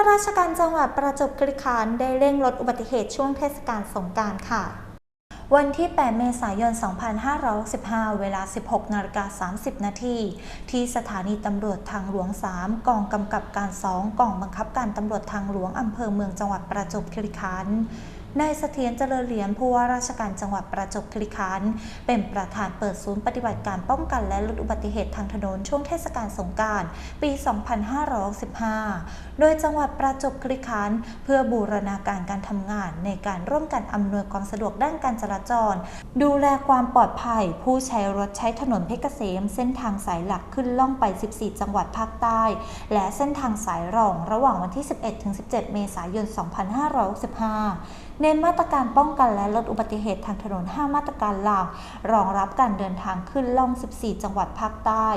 าราชการจังหวัดประจวบคีรีขันธ์ได้เร่งลดอุบัติเหตุช่วงเทศกาลสงการค่ะ วันที่ 8 เมษายน 2515 เวลา 16นาฬิกา30 นาทีที่สถานีตำรวจทางหลวง 3 กองกำกับการ 2 กองบังคับการตำรวจทางหลวงอำเภอเมืองจังหวัดประจวบคีรีขันธ์ นายเสถียรเจริญเหรียญผู้ว่าราชการจังหวัดประจวบคีรีขันธ์เป็นประธานเปิดศูนย์ปฏิบัติการป้องกันและลดอุบัติเหตุทางถนนช่วงเทศกาลสงกานต์ปี 2565โดยจังหวัดประจวบคีรีขันธ์เพื่อบูรณาการการทำงานในการร่วมกันอำนวยความสะดวกด้านการจราจร ดูแลความปลอดภัย ผู้ใช้รถใช้ถนนเพชรเกษม เส้นทางสายหลักขึ้นล่องไป 14 จังหวัดภาคใต้ และเส้นทางสายรองระหว่างวันที่ 11-17 เมษายน 2565เน้นมาตรการป้องกันและลดอุบัติเหตุทางถนน 5 มาตรการหลักรองรับการเดินทางขึ้นล่อง 14 จังหวัดภาคใต้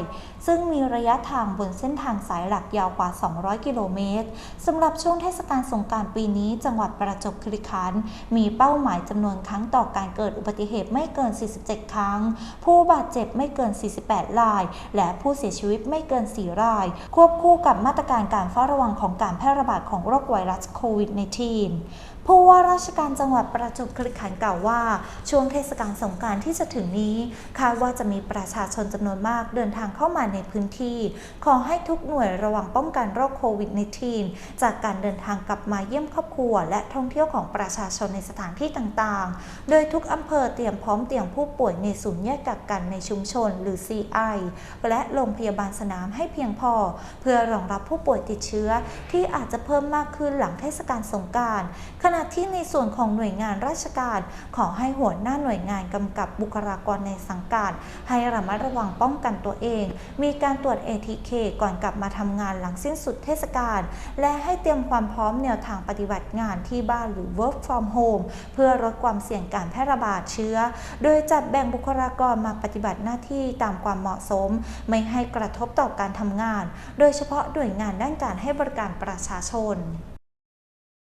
ซึ่งมีระยะทางบนเส้นทางสายหลักยาวกว่า 200 กิโลเมตรสำหรับช่วงเทศกาลสงกรารปีนี้ จังหวัดประจวบคีรีขันธ์มีเป้าหมายจำนวนครั้งต่อการเกิดอุบัติเหตุไม่เกิน 47 ครั้ง ผู้บาดเจ็บไม่เกิน 48 ราย และผู้เสียชีวิตไม่เกิน 4 ราย ควบคู่กับมาตรการการเฝ้าระวังของการแพร่ระบาดของโรคไวรัสโควิด -19 ผู้ว่าราชการจังหวัดประจวบคีรีขันธ์กล่าวว่า ช่วงเทศกาลสงกานต์ที่จะถึงนี้คาดว่าจะมีประชาชนจำนวนมากเดินทางเข้ามาในพื้นที่ ขอให้ทุกหน่วยระวังป้องกันโรคโควิด -19 จากการเดินทางกลับมาเยี่ยมครอบครัว และท่องเที่ยวของประชาชนในสถานที่ต่างๆ โดยทุกอำเภอเตรียมพร้อมเตียงผู้ป่วยในศูนย์แยกกักกันในชุมชน หรือ CI และโรงพยาบาลสนามให้เพียงพอ เพื่อรองรับผู้ป่วยติดเชื้อ ที่อาจจะเพิ่มมากขึ้นหลังเทศกาลสงการ ขณะที่ในส่วนวนของหน่วยงานราชการ ขอให้หัวหน้าหน่วยงานกำกับบุคลากรในสังกัดให้ระมัดระวังป้องกันตัวเอง มีการตรวจ ATK ก่อนกลับมาทำงานหลังสิ้นสุดเทศกาลและให้เตรียมความพร้อมแนวทางปฏิบัติงานที่บ้านหรือ work from home เพื่อลดความเสี่ยงการแพร่ระบาดเชื้อ โดยจัดแบ่งบุคลากรมาปฏิบัติหน้าที่ตามความเหมาะสม ไม่ให้กระทบต่อการทำงาน โดยเฉพาะหน่วยงานด้านการให้บริการประชาชน